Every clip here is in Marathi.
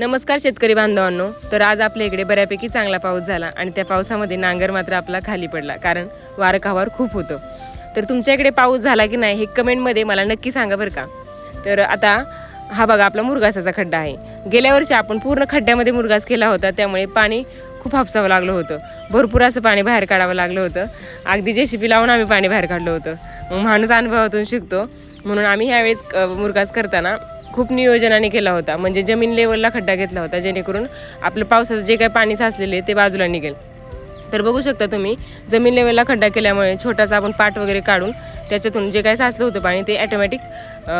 नमस्कार शेतकरी बांधवांनो. तर आज आपल्या इकडे बऱ्यापैकी चांगला पाऊस झाला आणि त्या पावसामध्ये नांगर मात्र आपला खाली पडला कारण वारं कावार खूप होतं. तर तुमच्या इकडे पाऊस झाला की नाही हे कमेंटमध्ये मला नक्की सांगा बरं का? तर आता हा बघा आपला मुरगासाचा खड्डा आहे. गेल्या वर्षी आपण पूर्ण खड्ड्यामध्ये मुरगास केला होता त्यामुळे पाणी खूप हापसावं लागलं होतं. भरपूर असं पाणी बाहेर काढावं लागलं होतं. अगदी जे शिपी लावून आम्ही पाणी बाहेर काढलं होतं. मग माणूस अनुभवातून शिकतो. म्हणून आम्ही ह्यावेळेस मुरगास करताना खूप नियोजनाने केला होता. म्हणजे जमीन लेवलला खड्डा घेतला होता जेणेकरून आपलं पावसाचं जे काही पाणी साचलेले ते बाजूला निघेल. तर बघू शकता तुम्ही जमीन लेवलला खड्डा केल्यामुळे छोटासा आपण पाट वगैरे काढून त्याच्यातून जे काही साचलं होतं पाणी ते ॲटोमॅटिक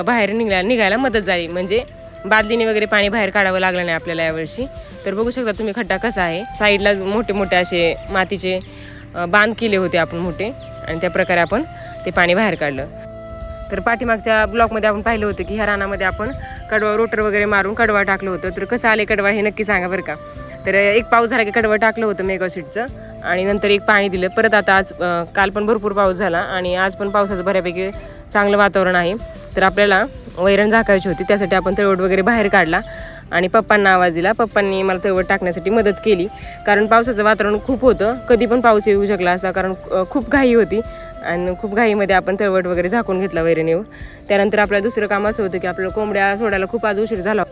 बाहेर निघायला निघायला मदत झाली. म्हणजे बादलीने वगैरे पाणी बाहेर काढावं लागलं नाही आपल्याला यावर्षी. तर बघू शकता तुम्ही खड्डा कसा आहे. साईडला मोठे मोठे असे मातीचे बांध केले होते आपण मोठे. आणि त्या प्रकारे आपण ते पाणी बाहेर काढलं. तर पाठीमागच्या ब्लॉकमध्ये आपण पाहिलं होतं की ह्या रानामध्ये आपण कडवा रोटर वगैरे मारून कडवा टाकलं होतं. तर कसं आले कडवा हे नक्की सांगा बरं का? तर एक पाऊस झाला की कडवं टाकलं होतं मेगाशीटचं आणि नंतर एक पाणी दिलं. परत आता आज काल पण भरपूर पाऊस झाला आणि आज पण पावसाचं बऱ्यापैकी चांगलं वातावरण आहे. तर आपल्याला वैरण झाकायची होती. त्यासाठी आपण तळवट वगैरे बाहेर काढला आणि पप्पांना आवाज दिला. पप्पांनी मला तळवट टाकण्यासाठी मदत केली. कारण पावसाचं वातावरण खूप होतं. कधी पण पाऊस येऊ शकला असता कारण खूप घाई होती. आणि खूप घाईमध्ये आपण तळवट वगैरे झाकून घेतला वैरणीवर. त्यानंतर आपल्याला दुसरं काम असं होतं की आपल्याला कोंबड्या सोडायला खूप आज उशीर झाला.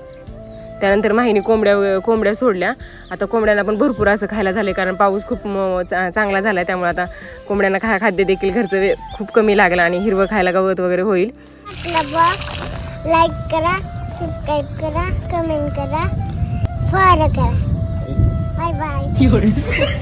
त्यानंतर माहिनी कोंबड्या कोंबड्या सोडल्या. आता कोंबड्यांना पण भरपूर असं खायला झाले कारण पाऊस खूप म- चा- चांगला झाला त्यामुळे आता कोंबड्यांना खा खाद्य देखील घरचं वे- खूप कमी लागलं आणि हिरवं खायला गवत वगैरे होईल. आपला लाईक करा सबस्क्राईब करा कमेंट करा. फॉलो करा. Bye bye